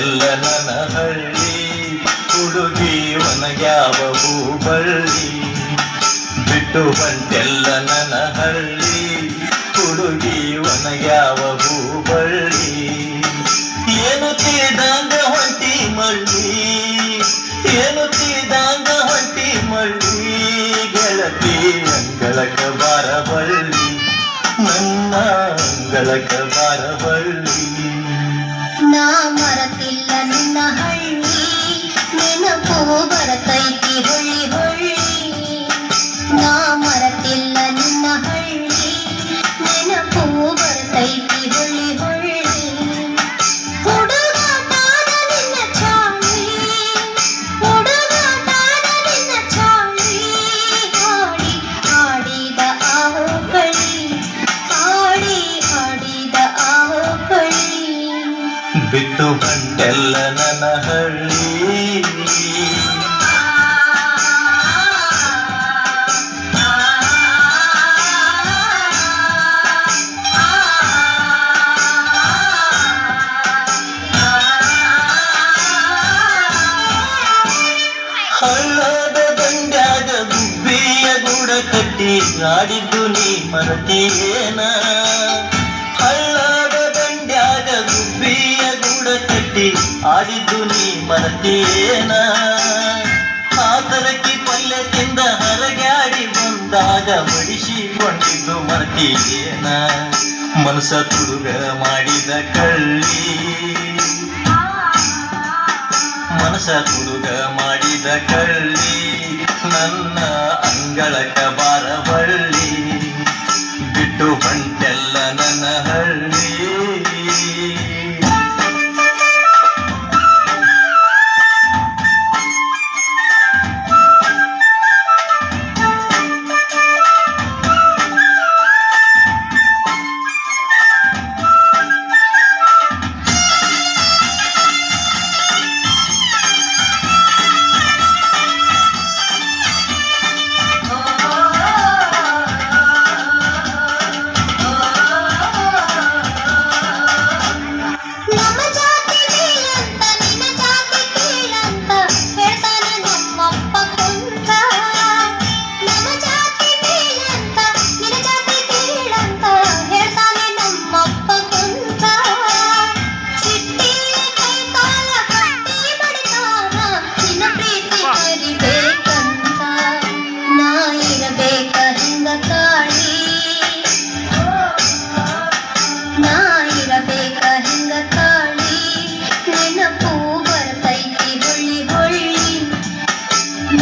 ನನ ನನ್ನ ಹಳ್ಳಿ ಹುಡುಗಿ ಒನಗ್ಯಾವ ಹೂಬಳ್ಳಿ ಬಿಟ್ಟು ಬಂತೆಲ್ಲ ನನ್ನ ಹಳ್ಳಿ ಹುಡುಗಿ ಒನಗ್ಯಾವ ಹೂಬಳ್ಳಿ ಏನು ತಿಳಿದಂಗ ಹೊಂಟಿ ಮಳ್ಳಿ, ಏನು ತಿಳಿದಂಗ ಹೊಂಟಿ ಮಳ್ಳಿ. ಗೆಳತಿ ಅಂಗಳಕ ಬಾರಬಳ್ಳಿ ನನ್ನ ಅಂಗಳಕ ಬಾರಬಳ್ಳಿ ನಾ ಮರತಿಲ್ಲ ನಿನ್ನ ಹಳ್ಳಿ. ನೆನಪು ಬರತೈತಿ ಹೊಳ್ಳಿ. ಬಿಟ್ಟು ಬಂದೆಲ್ಲ ನನ್ನ ಹಳ್ಳಿ. ಹಳ್ಳದ ದಂಡ್ಯಾಗ ಗುಬ್ಬಿಯ ಗೂಡ ಕಟ್ಟಿ ಆಡಿದ್ದು ನೀ ಮರತೀಯೇನ? ಕಟ್ಟಿ ಆಡಿದ್ದು ನೀ ಮರತೇನ ಆತರಕ್ಕೆ ಪಲ್ಯ ತಿಂದ ಹರಗ್ಯಾಡಿ ಬಂದಾಗ ಬಡಿಸಿಕೊಂಡಿದ್ದು ಮರತೀಯೇನ ಮನಸ ತುಡುಗ ಮಾಡಿದ ಕಳ್ಳಿ. ಮನಸ ತುಡುಗ ಮಾಡಿದ ಕಳ್ಳಿ. ನನ್ನ ಅಂಗಳಕ ಬಾರಬಳ್ಳಿ ಬಿಟ್ಟು ಬಣ್ಣ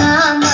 I'm